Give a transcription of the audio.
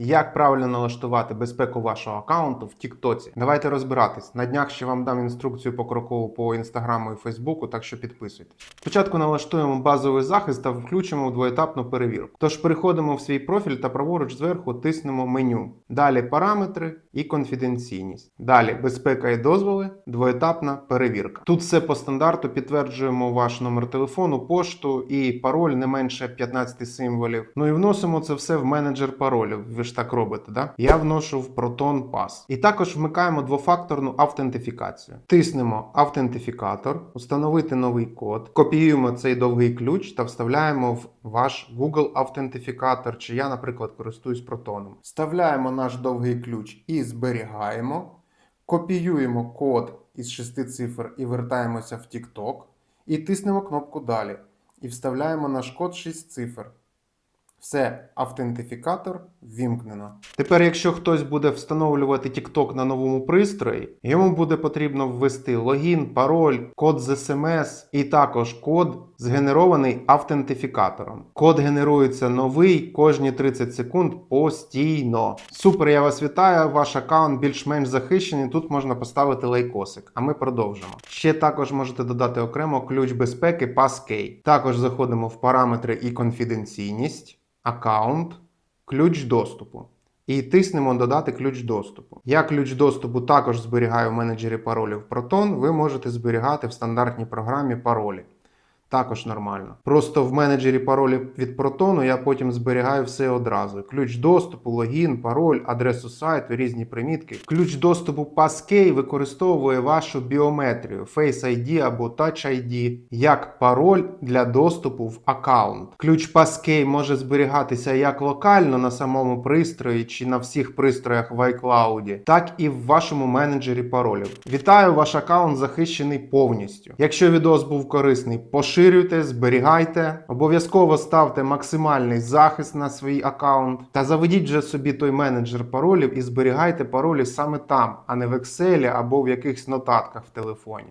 Як правильно налаштувати безпеку вашого аккаунту в Тіктоці? Давайте розбиратись. На днях ще вам дам інструкцію покрокову по інстаграму і Фейсбуку, так що підписуйтесь. Спочатку налаштуємо базовий захист та включимо двоетапну перевірку. Тож переходимо в свій профіль та праворуч зверху тиснемо меню. Далі параметри і конфіденційність. Далі безпека і дозволи, двоетапна перевірка. Тут все по стандарту підтверджуємо ваш номер телефону, пошту і пароль не менше 15 символів. Ну і вносимо це все в менеджер паролів. Ж так робите, да? Я вношу в Proton Pass. І також вмикаємо двофакторну автентифікацію. Тиснемо автентифікатор, установити новий код, копіюємо цей довгий ключ та вставляємо в ваш Google автентифікатор, чи я, наприклад, користуюсь Proton. Вставляємо наш довгий ключ і зберігаємо. Копіюємо код із шести цифр і вертаємося в TikTok. І тиснемо кнопку Далі. І вставляємо наш код 6 цифр. Все, автентифікатор ввімкнено. Тепер, якщо хтось буде встановлювати TikTok на новому пристрої, йому буде потрібно ввести логін, пароль, код з SMS і також код згенерований автентифікатором. Код генерується новий кожні 30 секунд постійно. Супер, я вас вітаю. Ваш аккаунт більш-менш захищений. Тут можна поставити лайкосик. А ми продовжимо. Ще також можете додати окремо ключ безпеки Passkey. Також заходимо в параметри і конфіденційність аккаунт, ключ доступу. І тиснемо додати ключ доступу. Я ключ доступу також зберігаю в менеджері паролів Proton. Ви можете зберігати в стандартній програмі паролі. Також нормально. Просто в менеджері паролів від Proton я потім зберігаю все одразу: ключ доступу, логін, пароль, адресу сайту, різні примітки. Ключ доступу Passkey використовує вашу біометрію Face ID або Touch ID як пароль для доступу в аккаунт. Ключ Passkey може зберігатися як локально на самому пристрої чи на всіх пристроях в iCloud, так і в вашому менеджері паролів. Вітаю, ваш аккаунт захищений повністю. Якщо відос був корисний, поширюйте, зберігайте, обов'язково ставте максимальний захист на свій аккаунт та заведіть вже собі той менеджер паролів і зберігайте паролі саме там, а не в Excel або в якихось нотатках в телефоні.